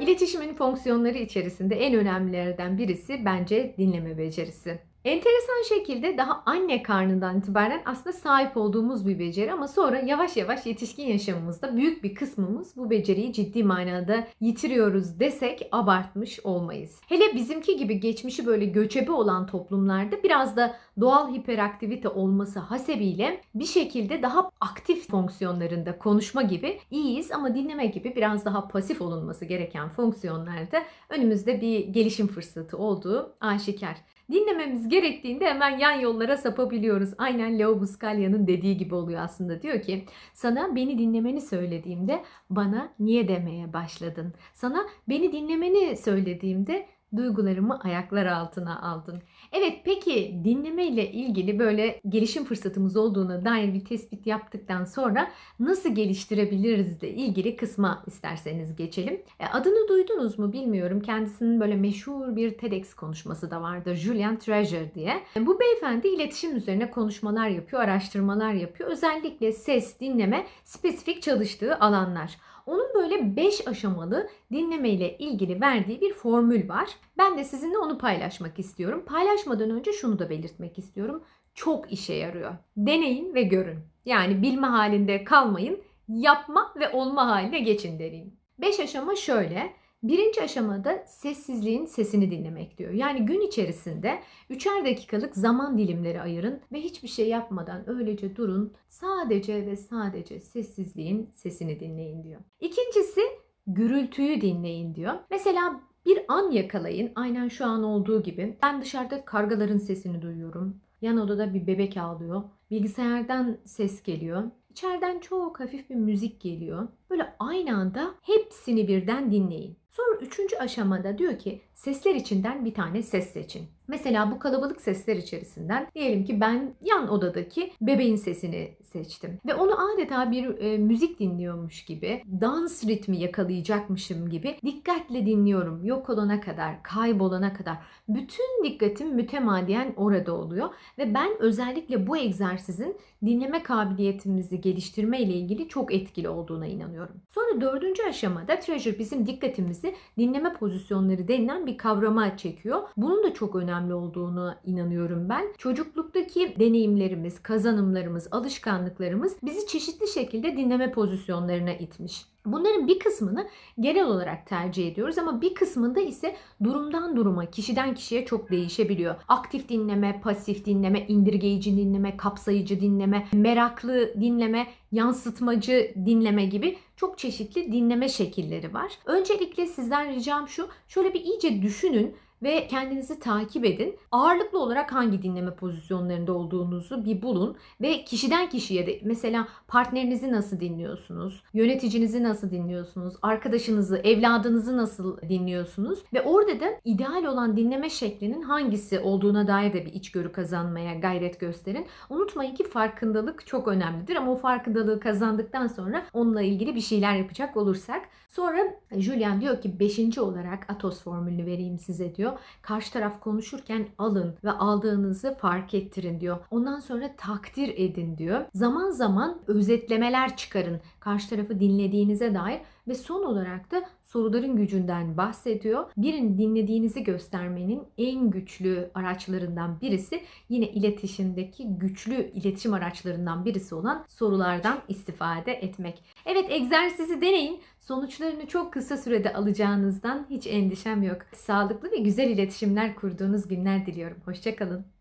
İletişimin fonksiyonları içerisinde en önemlilerden birisi bence dinleme becerisi. Enteresan şekilde daha anne karnından itibaren aslında sahip olduğumuz bir beceri ama sonra yavaş yavaş yetişkin yaşamımızda büyük bir kısmımız bu beceriyi ciddi manada yitiriyoruz desek abartmış olmayız. Hele bizimki gibi geçmişi böyle göçebe olan toplumlarda biraz da doğal hiperaktivite olması hasebiyle bir şekilde daha aktif fonksiyonlarında konuşma gibi iyiyiz ama dinleme gibi biraz daha pasif olunması gereken fonksiyonlarda önümüzde bir gelişim fırsatı olduğu aşikar. Dinlememiz gerektiğinde hemen yan yollara sapabiliyoruz. Aynen Leo Buscaglia'nın dediği gibi oluyor aslında. Diyor ki sana beni dinlemeni söylediğimde bana niye demeye başladın? Sana beni dinlemeni söylediğimde duygularımı ayaklar altına aldın. Evet peki dinleme ile ilgili böyle gelişim fırsatımız olduğuna dair bir tespit yaptıktan sonra nasıl geliştirebiliriz de ilgili kısma isterseniz geçelim. E, adını duydunuz mu bilmiyorum. Kendisinin böyle meşhur bir TEDx konuşması da vardır. Julian Treasure diye. E, Bu beyefendi iletişim üzerine konuşmalar yapıyor, araştırmalar yapıyor. Özellikle ses, dinleme spesifik çalıştığı alanlar. Onun böyle 5 aşamalı dinleme ile ilgili verdiği bir formül var. Ben de sizinle onu paylaşmak istiyorum. Paylaşmadan önce şunu da belirtmek istiyorum. Çok işe yarıyor. Deneyin ve görün. Yani bilme halinde kalmayın. Yapma ve olma haline geçin derim. 5 aşama şöyle. Birinci aşamada sessizliğin sesini dinlemek diyor. Yani gün içerisinde üçer dakikalık zaman dilimleri ayırın ve hiçbir şey yapmadan öylece durun. Sadece ve sadece sessizliğin sesini dinleyin diyor. İkincisi gürültüyü dinleyin diyor. Mesela bir an yakalayın aynen şu an olduğu gibi. Ben dışarıda kargaların sesini duyuyorum. Yan odada bir bebek ağlıyor. Bilgisayardan ses geliyor. İçeriden çok hafif bir müzik geliyor. Böyle aynı anda hepsini birden dinleyin. Sonra üçüncü aşamada diyor ki sesler içinden bir tane ses seçin. Mesela bu kalabalık sesler içerisinden diyelim ki ben yan odadaki bebeğin sesini seçtim. Ve onu adeta bir e, müzik dinliyormuş gibi, dans ritmi yakalayacakmışım gibi dikkatle dinliyorum. Yok olana kadar, kaybolana kadar. Bütün dikkatim mütemadiyen orada oluyor. Ve ben özellikle bu egzersizin dinleme kabiliyetimizi geliştirme ile ilgili çok etkili olduğuna inanıyorum. Sonra dördüncü aşamada Treasure bizim dikkatimizi dinleme pozisyonları denilen bir kavrama çekiyor. Bunun da çok önemli olduğunu inanıyorum ben. Çocukluktaki deneyimlerimiz, kazanımlarımız, alışkanlıklarımız bizi çeşitli şekilde dinleme pozisyonlarına itmiş. Bunların bir kısmını genel olarak tercih ediyoruz ama bir kısmında ise durumdan duruma, kişiden kişiye çok değişebiliyor. Aktif dinleme, pasif dinleme, indirgeyici dinleme, kapsayıcı dinleme, meraklı dinleme, yansıtmacı dinleme gibi çok çeşitli dinleme şekilleri var. Öncelikle sizden ricam şu, şöyle bir iyice düşünün ve kendinizi takip edin. Ağırlıklı olarak hangi dinleme pozisyonlarında olduğunuzu bir bulun ve kişiden kişiye de mesela partnerinizi nasıl dinliyorsunuz? Yöneticinizi nasıl dinliyorsunuz? Arkadaşınızı, evladınızı nasıl dinliyorsunuz? Ve orada da ideal olan dinleme şeklinin hangisi olduğuna dair de bir içgörü kazanmaya gayret gösterin. Unutmayın ki farkındalık çok önemlidir ama o farkındalığı kazandıktan sonra onunla ilgili bir şeyler yapacak olursak. Sonra Julian diyor ki 5. olarak Atos formülünü vereyim size diyor. Karşı taraf konuşurken alın ve aldığınızı fark ettirin diyor. Ondan sonra takdir edin diyor. Zaman zaman özetlemeler çıkarın karşı tarafı dinlediğinize dair ve son olarak da soruların gücünden bahsediyor. Birini dinlediğinizi göstermenin en güçlü araçlarından birisi yine iletişimdeki güçlü iletişim araçlarından birisi olan sorulardan istifade etmek. Evet egzersizi deneyin. Sonuçlarını çok kısa sürede alacağınızdan hiç endişem yok. Sağlıklı ve güzel iletişimler kurduğunuz günler diliyorum. Hoşçakalın.